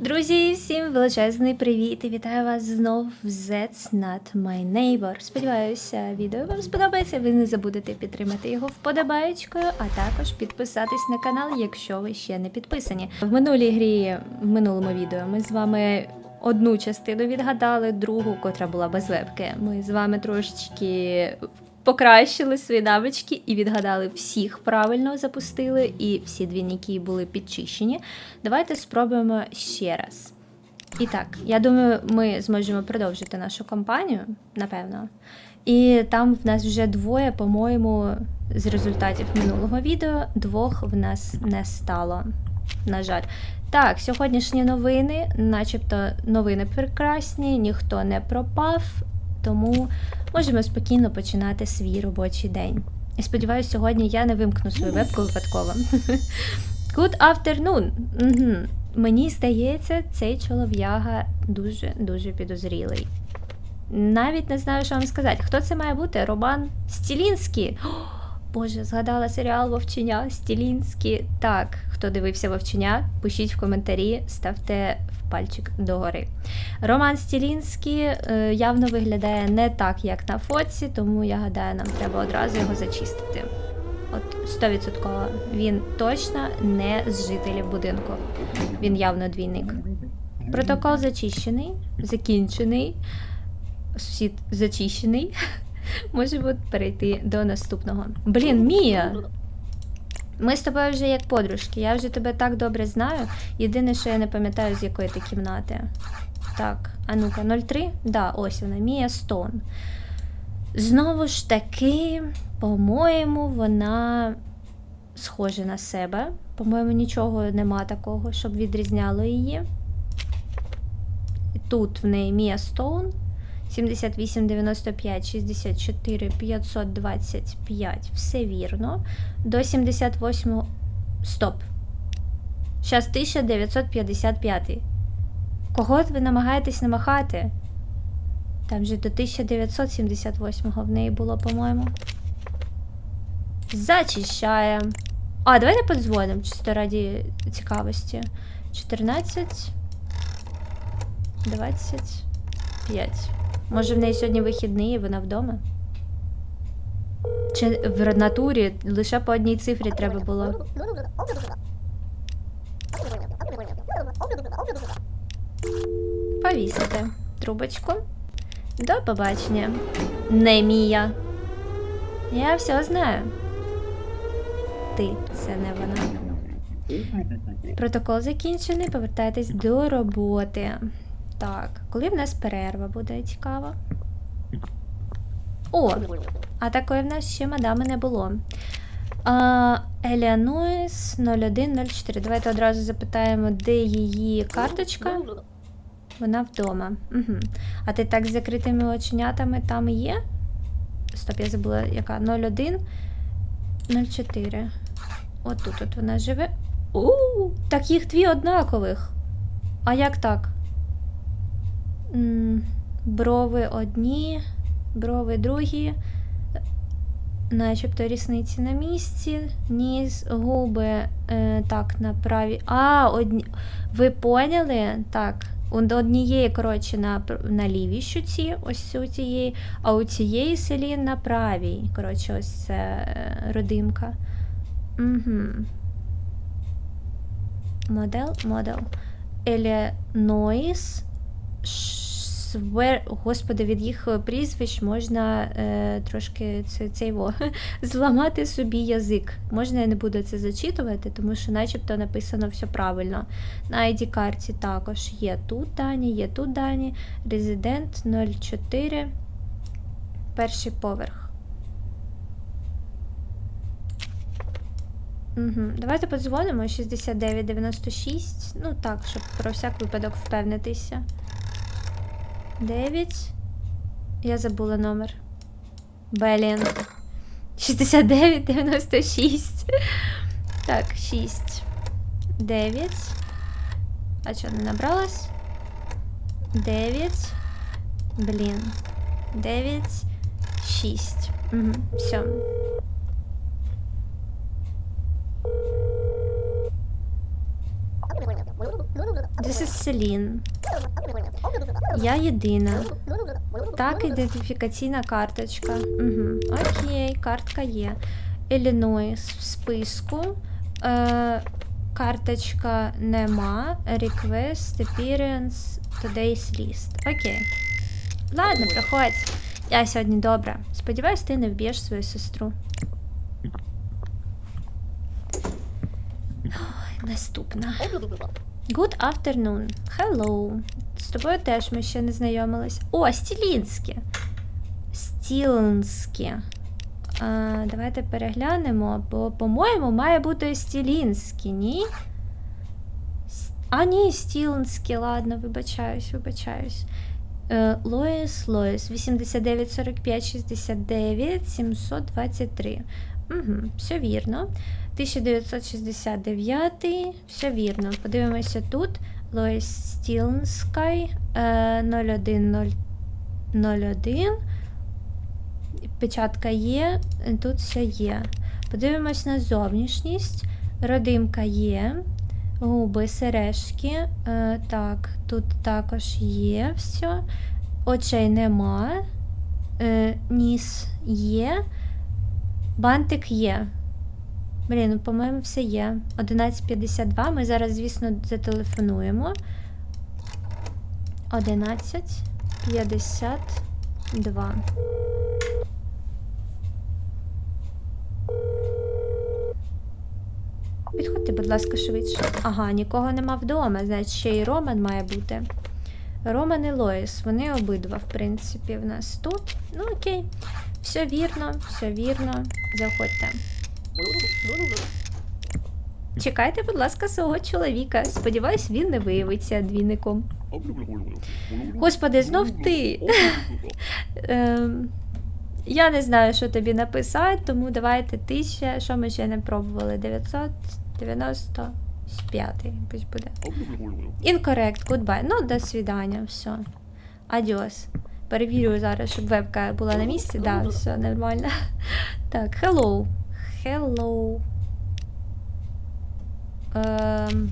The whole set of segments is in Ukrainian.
Друзі, всім величезний привіт і вітаю вас знов в That's Not My Neighbor. Сподіваюся, відео вам сподобається. Ви не забудете підтримати його вподобаєчкою, а також підписатись на канал, якщо ви ще не підписані. В минулій грі, в минулому відео, ми з вами одну частину відгадали, другу, котра була без вебки. Ми з вами трошечки покращили свої навички і відгадали всіх правильно запустили, і всі двійники були підчищені. Давайте спробуємо ще раз. І так, я думаю, ми зможемо продовжити нашу кампанію, напевно. І там в нас вже двоє, по-моєму, з результатів минулого відео, двох в нас не стало. На жаль. Так, сьогоднішні новини, начебто новини прекрасні, ніхто не пропав, тому можемо спокійно починати свій робочий день. І сподіваюся, сьогодні я не вимкну свою вебку випадково. Good afternoon! Мені здається, цей чолов'яга дуже-дуже підозрілий. Навіть не знаю, що вам сказати. Хто це має бути? Роман Стілінський. Боже, згадала серіал Вовчення Стілінський. Так, хто дивився Вовчення, пишіть в коментарі, ставте в пальчик догори. Роман Стілінський е, явно виглядає не так, як на фоці, тому я гадаю, нам треба одразу його зачистити. От 100%. Він точно не з жителів будинку. Він явно двійник. Протокол зачищений, закінчений. Сусід зачищений. Можемо перейти до наступного. Блін, Мія! Ми з тобою вже як подружки. Я вже тебе так добре знаю. Єдине, що я не пам'ятаю, з якої ти кімнати. Так, а ну-ка, 03? Да, ось вона, Мія Стоун. Знову ж таки, по-моєму, вона схожа на себе. По-моєму, нічого нема такого, щоб відрізняло її. Тут в неї Мія Стоун. 78, 95, 64, 525. Все вірно. До 78. Стоп. Зараз 1955. Кого ви намагаєтесь намахати? Там же до 1978-го в неї було, по-моєму. Зачищаємо. А, давайте подзвонимо, чисто раді цікавості. 14. 25. Може, в неї сьогодні вихідний і вона вдома? Чи в натурі лише по одній цифрі треба було. Повісити трубочку. До побачення. Не Мія. Я все знаю. Ти це не вона. Протокол закінчений. Повертайтесь до роботи. Так, коли в нас перерва буде цікаво? О! А такої в нас ще мадами не було. Еліануїс 0104. Давайте одразу запитаємо, де її карточка. Вона вдома. Угу. А ти так з закритими оченятами там є? Стоп, я забула, яка 01 04. От тут от вона живе. У, так їх дві однакових. А як так? Брови одні, брови другі, начебто рісниці на місці, ніс, губи е, так, на правій. А, одні... ви поняли? Так. У однієї, коротше, на на лівій щуці, ось у цієї, а у цієї селі на правій. Коротше, ось це родимка. Угу. Модел, модел. Елінойс Свер... Господи, від їх прізвищ можна е, трошки це, це його, зламати собі язик. Можна я не буду це зачитувати, тому що начебто написано все правильно. На id карті також є тут дані, є тут дані. Резидент 04, перший поверх. Угу. Давайте подзвонимо 6996. Ну так, щоб про всяк випадок впевнитися. 9. Я забула номер. Блін. 69, 96. Так, 6. 9. А що, не набралась? 9. Блін. 9. 6. Угу, все. This is Celine. Я єдина. Так, ідентифікаційна карточка. Угу. Окей, картка є. Іллінойс в списку. Е, карточка нема. Request, appearance, today's list. Окей. Ладно, проходь. Я сьогодні добра. Сподіваюсь, ти не вб'єш свою сестру. Ой, наступна. Good afternoon. Hello. З тобою теж ми ще не знайомились. О, Стілінське. Стілінське. А, давайте переглянемо, бо, по-моєму, має бути Стілінське, ні? А, ні, Стілінське, ладно, вибачаюсь, вибачаюсь. Е, Лоїс, Лоїс, 89, 45, 69, 723. Угу, все вірно. 1969, все вірно. Подивимося тут. Лоїс Стілнскай, е, 0101. Печатка є, тут все є. Подивимось на зовнішність. Родимка є. Губи, сережки. Е, так, тут також є все. Очей нема. Е, ніс є. Бантик є. Блін, ну, по-моєму, все є. 11.52. Ми зараз, звісно, зателефонуємо. 11.52. Підходьте, будь ласка, швидше. Ага, нікого нема вдома, значить ще й Роман має бути. Роман і Лоїс, вони обидва, в принципі, в нас тут. Ну, окей. Все вірно, все вірно. Заходьте. Чекайте, будь ласка, свого чоловіка. Сподіваюсь, він не виявиться двійником. Господи, знов ти. Ем, я не знаю, що тобі написати, тому давайте ти ще. Що ми ще не пробували? 995 пусть буде. Incorrect, goodbye. Ну, до свидання, все. Адіос. Перевірю зараз, щоб вебка була на місці. Да, все нормально. Так, hello. Hello. Ем,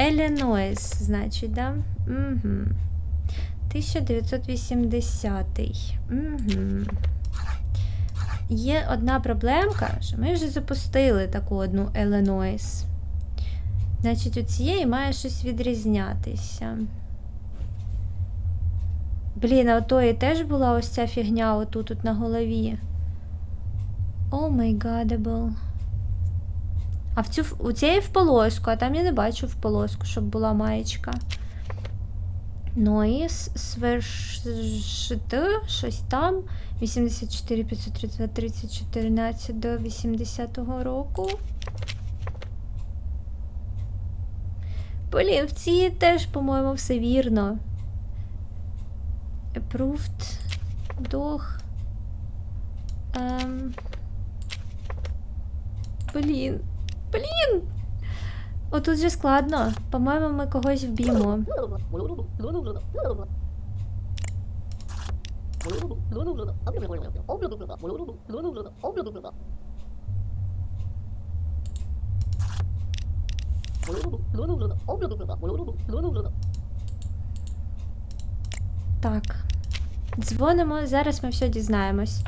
Іллінойс, значить, да? Угу. 1980. Угу. Є одна проблемка, що ми вже запустили таку одну Іллінойс. Значить, у цієї має щось відрізнятися. Блін, а у тої теж була ось ця фігня отут от на голові. О май гадебл. А в цю, у цієї в полоску, а там я не бачу в полоску, щоб була маєчка. Noise, свершити, щось там. 84 532 30 14 до 80-го року. Блін, в цій теж, по-моєму, все вірно. Approved. Дох. Ем. Блін. Блін. Отут же складно. По-моєму, ми когось вб'ємо. Так. Дзвонимо, зараз ми все дізнаємось.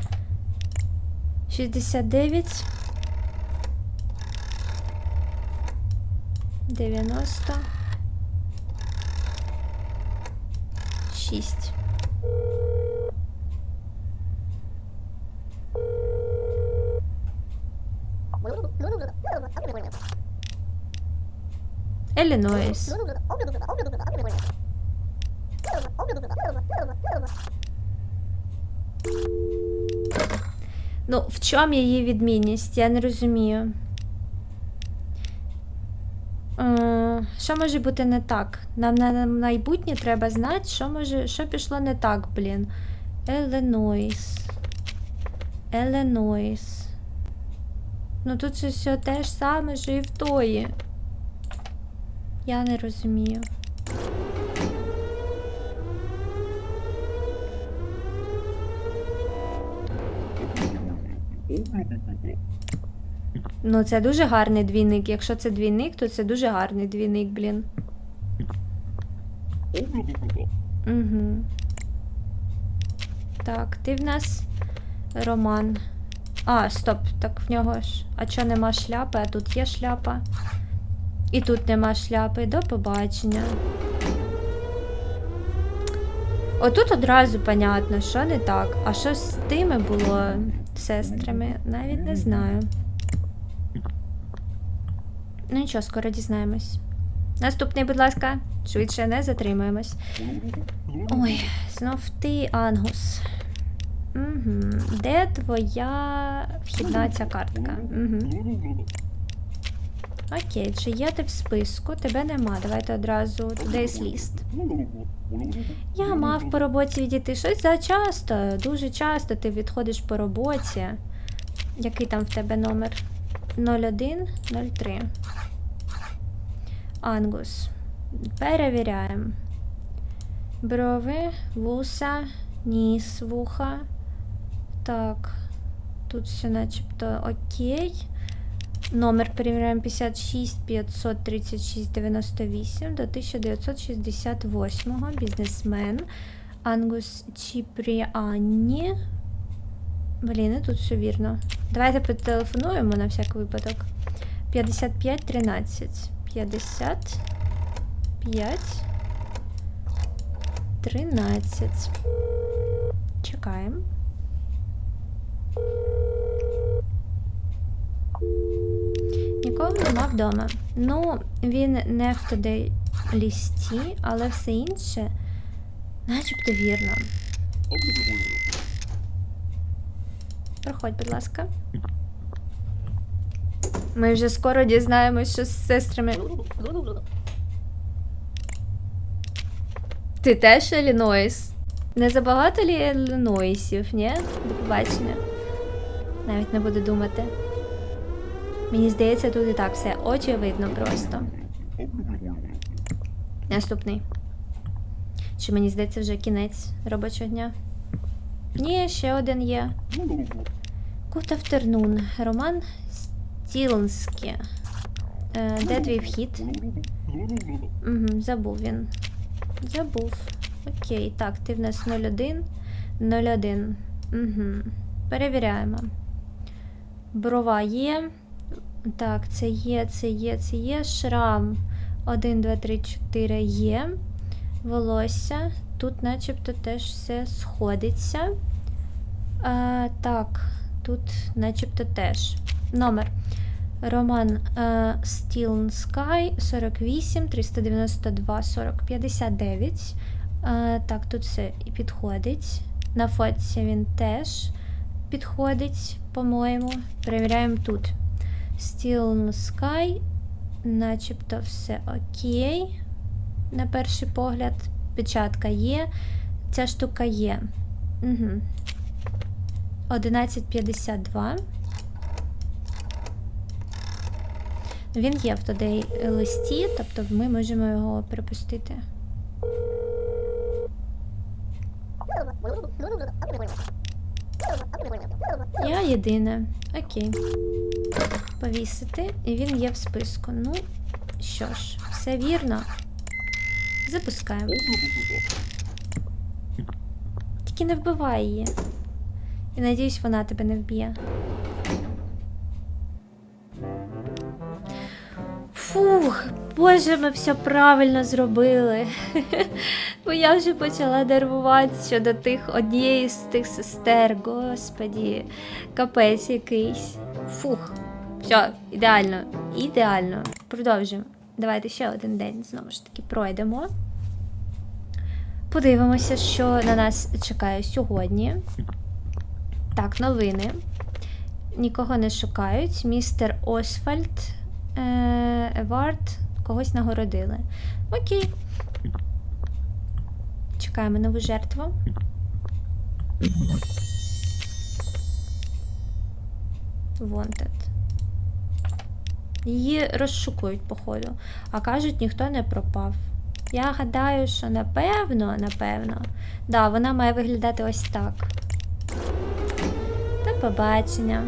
69. 90. 6. Іллінойс. Ну, в чому її відмінність? Я не розумію. Е, Що може бути не так? Нам на майбутнє треба знати, що може, що пішло не так, блін. Еленойс. Еленойс. Ну тут же все те ж саме, що і в тої. Я не розумію. Ну, це дуже гарний двійник. Якщо це двійник, то це дуже гарний двійник, блін. Угу. Так, ти в нас Роман. А, стоп, так в нього ж. А чо нема шляпи, а тут є шляпа. І тут нема шляпи. До побачення. Отут одразу понятно, що не так. А що з тими було сестрами, навіть не знаю. Ну нічого, скоро дізнаємось. Наступний, будь ласка, швидше не затримуємось. Ой, знов ти, Ангус. Угу. Де твоя вхідна ця картка? Угу. Окей, чи є ти в списку? Тебе нема. Давайте одразу today's list. Я мав по роботі відійти щось за часто. Дуже часто ти відходиш по роботі. Який там в тебе номер? 0103. Ангус. Перевіряємо. Брови, вуса, ніс, вуха. Так. Тут все начебто окей. Номер перевіряємо 56 536 98 до 1968. Бізнесмен. Ангус Чіпріані. Блін, і тут все вірно. Давайте потелефонуємо на всяк випадок. 55 13. 55 13. Чекаємо. Нікого нема вдома. Ну, він не в туди лісті, але все інше начебто вірно. Проходь, будь ласка. Ми вже скоро дізнаємось, що з сестрами. Ти теж Іллінойс? Не забагато лі Іллінойсів, ні? До побачення. Навіть не буду думати. Мені здається, тут і так все очевидно просто. Наступний. Чи мені здається вже кінець робочого дня? Ні, ще один є. Good afternoon. Роман Стілнський. Е, де твій вхід? Угу, забув він. Забув. Окей, так, ти в нас 01. 01. Угу. Перевіряємо. Брова є. Так, це є, це є, це є. Шрам. 1, 2, 3, 4 є. Волосся. Тут начебто теж все сходиться. А, так, тут начебто теж. Номер. Роман Steel Sky 48 392 40 59. Е, так, тут все і підходить. На фотці він теж підходить, по-моєму. Перевіряємо тут. Steel Sky, начебто все окей. На перший погляд. Печатка є. Ця штука є. Угу. 11.52. Він є в тоді листі, тобто ми можемо його перепустити. Я єдине. Окей. Повісити. І він є в списку. Ну, що ж, все вірно. Запускаємо. Тільки не вбивай її. І надіюсь, вона тебе не вб'є. Фух, боже, ми все правильно зробили. Бо я вже почала нервувати щодо тих однієї з тих сестер. Господі, капець якийсь. Фух, все, ідеально, ідеально. Продовжуємо. Давайте ще один день знову ж таки пройдемо. Подивимося, що на нас чекає сьогодні. Так, новини. Нікого не шукають. Містер Освальд е, Евард когось нагородили. Окей. Чекаємо нову жертву. Wanted. Її розшукують, походу. А кажуть, ніхто не пропав. Я гадаю, що напевно, напевно. Да, вона має виглядати ось так. Побачення.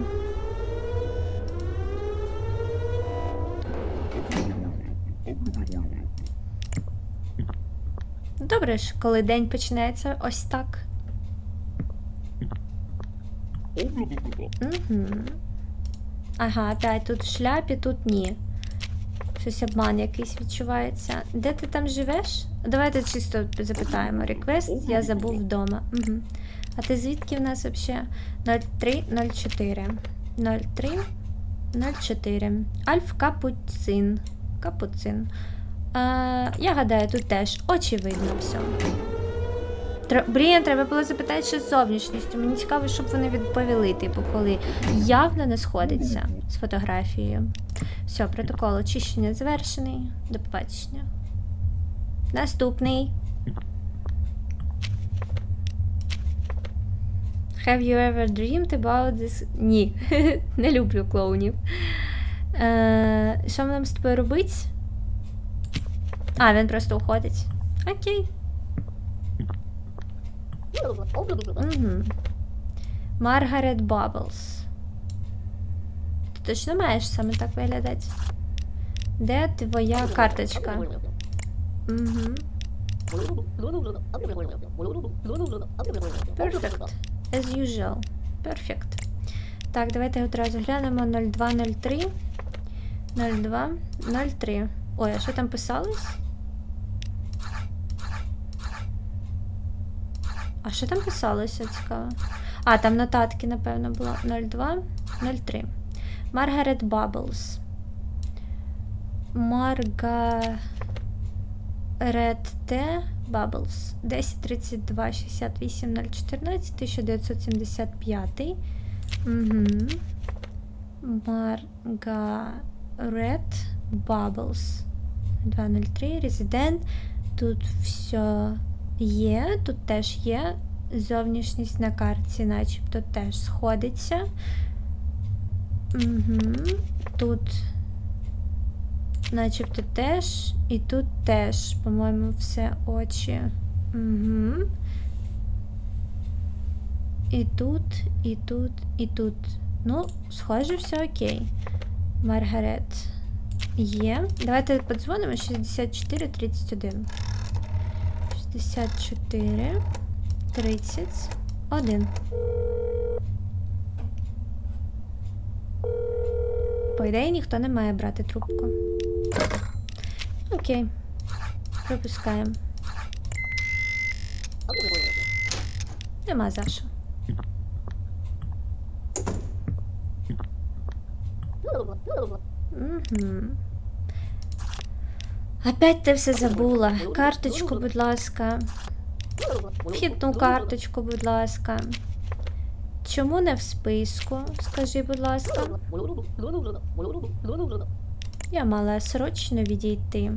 Добре ж, коли день починається ось так. Угу. Ага, опять тут в шляпі, тут ні. Щось обман якийсь відчувається. Де ти там живеш? Давайте чисто запитаємо. Реквест, я забув вдома. Угу. А ти звідки в нас взагалі? 0304. 03 04. Альф Капуцин. Капуцин. А, я гадаю, тут теж очевидно все. Блін, треба було запитати, що з зовнішністю. Мені цікаво, щоб вони відповіли, типу, коли явно не сходиться з фотографією. Все, протокол очищення завершений. До побачення. Наступний. Have you ever dreamed about this? Ні. не люблю клоунів. Е, що нам з тобою робити? А, він просто уходить. Окей. Угу. Маргарет Бабблс. Ти точно маєш саме так виглядати? Де твоя карточка? Угу. Perfect. As usual. Perfect. Так, давайте одразу глянемо 0203. 0203. Ой, а що там писалось? А що там писалося цікаво? А, там нотатки, напевно, було 02, 03. Маргарет Бабблс. Маргарет Т. Бабблс. 1032 68 014 1975. Угу. Маргарет Бабблс. 203. Резидент. Тут все є, тут теж є. Зовнішність на карті, начебто теж сходиться. Угу. Тут, начебто, теж. І тут теж, по-моєму, все очі. Угу. І тут, і тут, і тут. Ну, схоже, все окей. Маргарет є. Давайте подзвонимо 64 31. 64 31. По ідеї ніхто не має брати трубку. Окей. Пропускаємо. Нема за що. Угу. Опять ти все забула. Карточку, будь ласка. Вхідну карточку, будь ласка. Чому не в списку? Скажи, будь ласка. Я мала срочно відійти.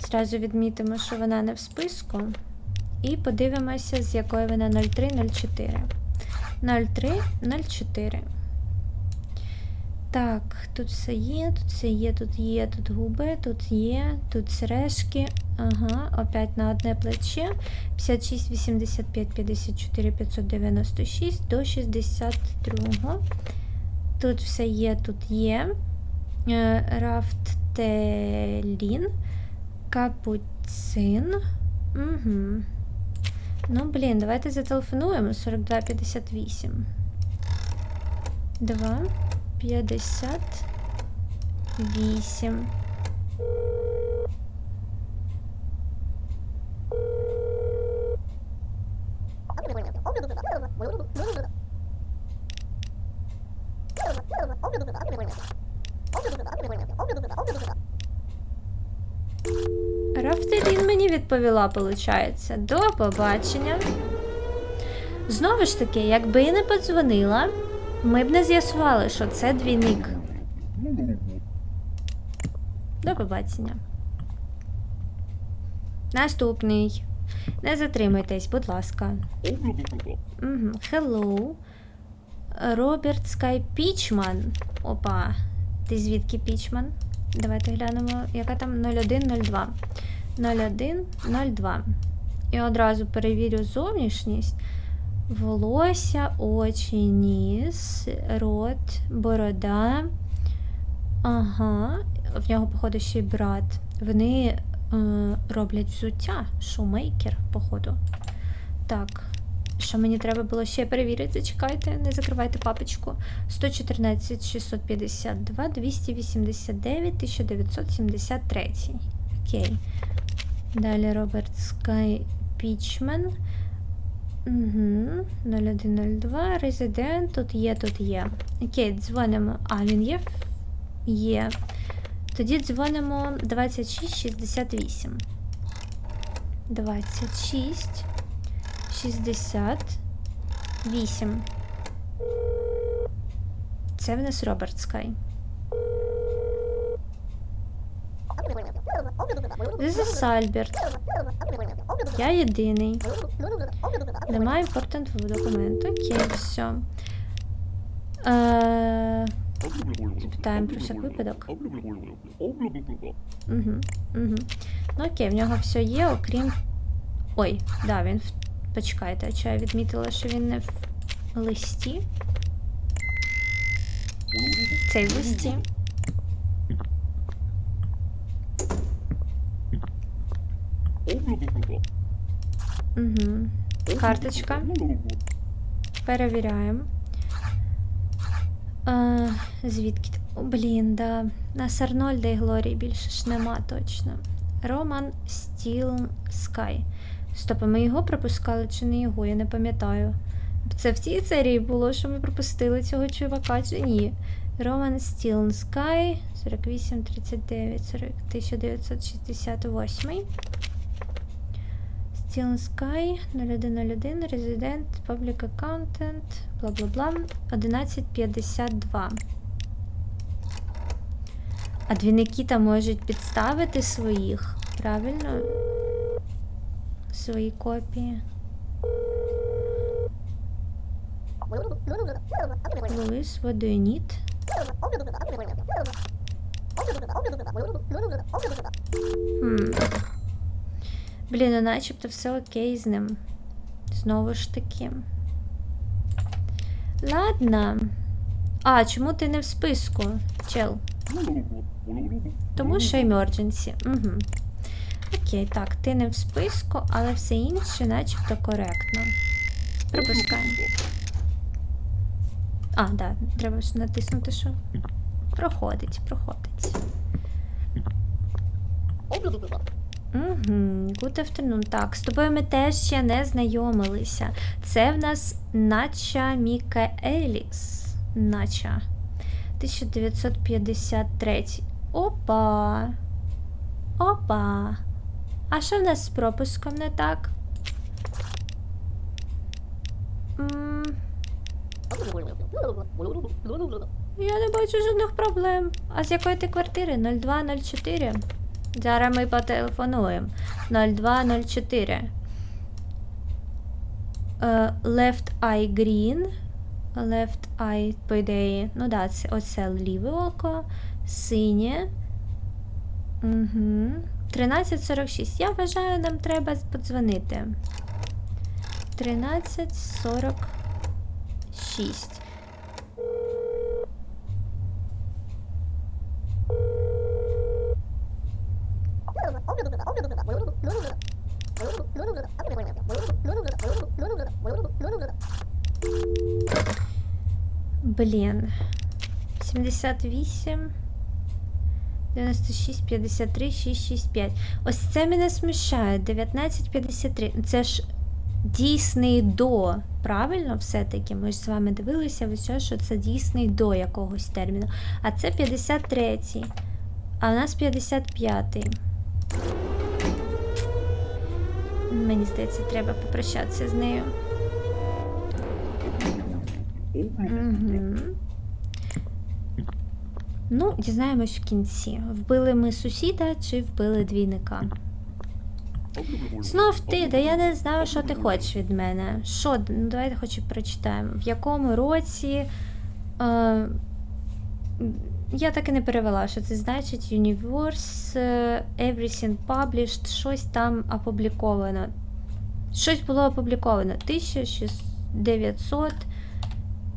Зразу відмітимо, що вона не в списку. І подивимося, з якої вона 0304. 0304. Так, тут все є, тут все є, тут є, тут губи, тут є, тут сережки. Ага, опять на одне плече. 56, 85, 54, 596 до 62. Тут все є, тут є. Е, Рафттелін. Капуцин. Угу. Ну, блін, давайте зателефонуємо 4258. 2. 58. Рафтелін мені відповіла, виходить. До побачення. Знову ж таки, якби я не подзвонила, ми б не з'ясували, що це двійник. До побачення. Наступний. Не затримуйтесь, будь ласка. Угу. Роберт Скай Пічман. Опа. Ти звідки Пічман? Давайте глянемо, яка там 0102. 0102. І одразу перевірю зовнішність. Волосся, очі, ніс, рот, борода. Ага, в нього, походу, ще й брат. Вони е, роблять взуття. Шумейкер, походу. Так. Що мені треба було ще перевірити? Чекайте, не закривайте папочку. 114 652 289 1973. Окей. Далі Роберт Скай Пічмен. Угу. 0102. Резидент. Тут є, тут є. Окей, дзвонимо. А, він є? Є. Тоді дзвонимо 2668. 26 68. Це в нас Роберт Скай. This is Альберт. Я єдиний. Немає important документ. Окей, все. Е, Питаємо про всяк випадок. угу. Ну окей, в нього все є, окрім. Ой, да, він в. Почекайте, чи я відмітила, що він не в листі? Цей листі. Угу. Карточка. Перевіряємо. А, звідки? О, блін, да. Нас Арнольда і Глорії більше ж нема точно. Роман Стіл Скай. Стоп, ми його пропускали чи не його? Я не пам'ятаю. Це в цій серії було, що ми пропустили цього чувака чи ні. Роман Стіл Скай 4839 40, 1968. Steel Sky 0101 Resident Public Accountant бла бла бла 1152. А двійники там можуть підставити своїх, правильно? Свої копії. Луїс, what do you need? Блін, ну начебто все окей з ним. Знову ж таки. Ладно. А, чому ти не в списку, чел? Тому що emergency. Угу. Окей, так, ти не в списку, але все інше начебто коректно. Пропускаємо. А, да, треба ж натиснути, що. Проходить, проходить. Угу, good afternoon. Так, з тобою ми теж ще не знайомилися. Це в нас Нача Мікаеліс. Нача. 1953. Опа. Опа. А що в нас з пропуском не так? М, Я не бачу жодних проблем. А з якої ти квартири? 0204? Зараз ми потелефонуємо. 0204. Е, Left eye green. Left eye, по ідеї. Ну да, це оце ліве око. Синє. Угу. 13.46. Я вважаю, нам треба подзвонити. 13.46. Блін. 78. 96, 53, 665. Ось це мене смущає. 1953. Це ж дійсний до. Правильно, все-таки? Ми ж з вами дивилися ось що це дійсний до якогось терміну. А це 53. А у нас 55. Мені здається, треба попрощатися з нею. Угу. Ну, дізнаємось в кінці. Вбили ми сусіда чи вбили двійника. Знов ти, да я не знаю, що ти хочеш від мене. Що? Ну, давайте хоч і прочитаємо. В якому році. Е, я так і не перевела, що це значить Universe, е, Everything Published, щось там опубліковано. Щось було опубліковано. 1900.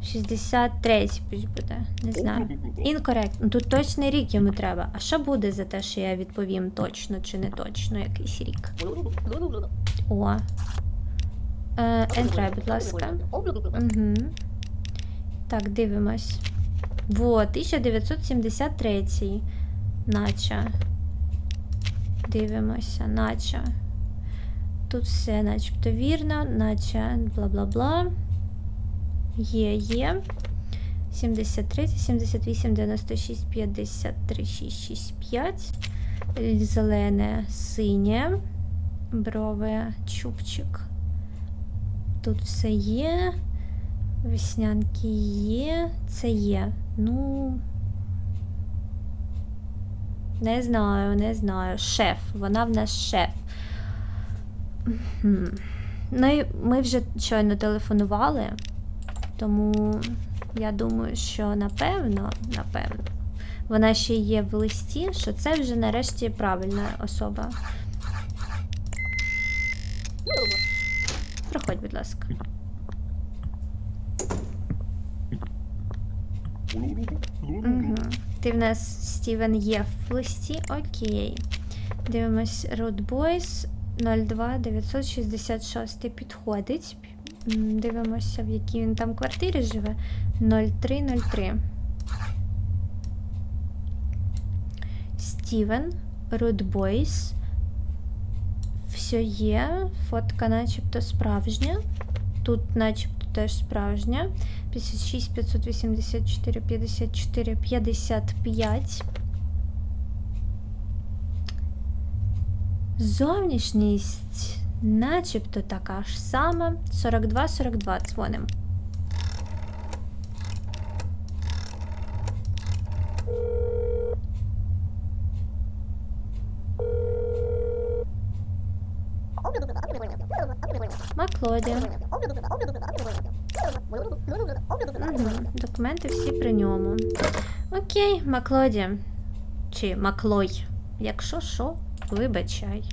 63 пусть буде. Не знаю. Інкорект. Ну тут точний рік йому треба. А що буде за те, що я відповім точно чи не точно якийсь рік? О. Е, Ентрай, будь ласка. Угу. Так, дивимось. Вот, 1973. Наче. Дивимося, наче. Тут все начебто вірно, наче бла-бла-бла. Є, є. 73, 78, 96, 53, 6, 6, 5. Зелене, синє. Брови, чубчик. Тут все є. Веснянки є. Це є. Ну. Не знаю, не знаю. Шеф. Вона в нас шеф. Ну, і ми вже щойно телефонували, тому я думаю, що напевно, напевно, вона ще є в листі, що це вже нарешті правильна особа. Проходь, будь ласка. Угу. Ти в нас Стівен є в листі. Окей. Дивимось Road Boys 02 966 підходить. Дивимося, в якій він там квартирі живе. 0303. Стівен, Boys. Все є. Фотка начебто справжня. Тут начебто теж справжня. 56, 584, 54, 55. Зовнішність начебто така ж сама. 42, 42 дзвоним. Маклоді. Угу. Документи всі при ньому. Окей, Маклоді. Чи Маклой. Якщо що, вибачай.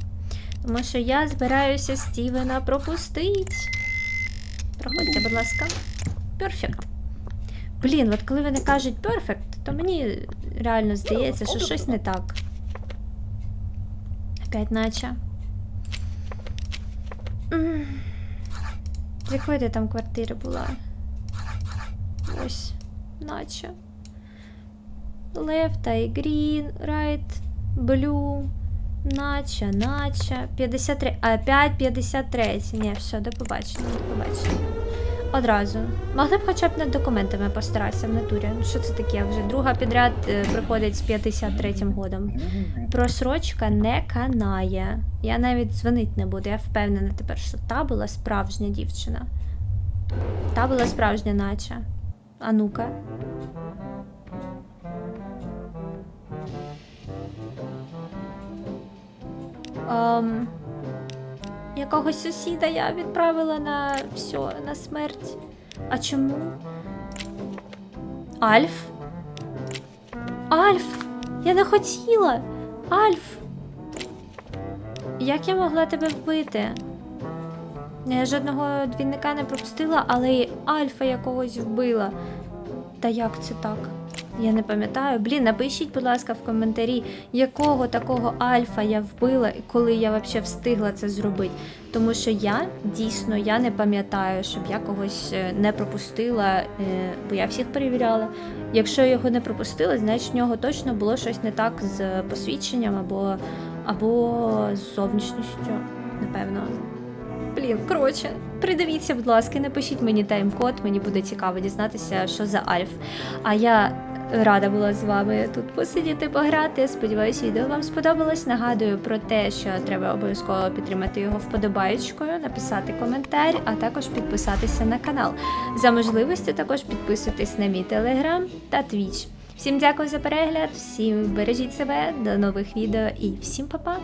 Тому що я збираюся Стівена пропустить. Проходьте, будь ласка. Перфект. Блін, от коли вони кажуть перфект, то мені реально здається, що щось не так. Опять наче. З якої ти там квартири була? Ось, наче. Left, eye green, right, blue, наче, наче. 53, а 5, 53. Ні, все, до побачення, до побачення. Одразу. Могли б хоча б над документами постаратися в натурі. Що це таке? Вже друга підряд е, приходить з 53-м годом. Просрочка не канає. Я навіть дзвонить не буду. Я впевнена тепер, що та була справжня дівчина. Та була справжня, наче. А ну-ка. Ем, якогось сусіда я відправила на все, на смерть. А чому? Альф? Альф! Я не хотіла! Альф! Як я могла тебе вбити? Я жодного двійника не пропустила, але й Альфа якогось вбила. Та як це так? Я не пам'ятаю. Блін, напишіть, будь ласка, в коментарі, якого такого альфа я вбила і коли я взагалі встигла це зробити. Тому що я дійсно я не пам'ятаю, щоб я когось е, не пропустила, е, бо я всіх перевіряла. Якщо його не пропустила, значить в нього точно було щось не так з посвідченням або, або з зовнішністю, напевно. Блін, коротше, придивіться, будь ласка, напишіть мені тайм-код, мені буде цікаво дізнатися, що за Альф. А я рада була з вами тут посидіти, пограти. Сподіваюсь, відео вам сподобалось. Нагадую про те, що треба обов'язково підтримати його вподобаєчкою, написати коментар, а також підписатися на канал. За можливості також підписуйтесь на мій телеграм та твіч. Всім дякую за перегляд, всім бережіть себе, до нових відео і всім па-па!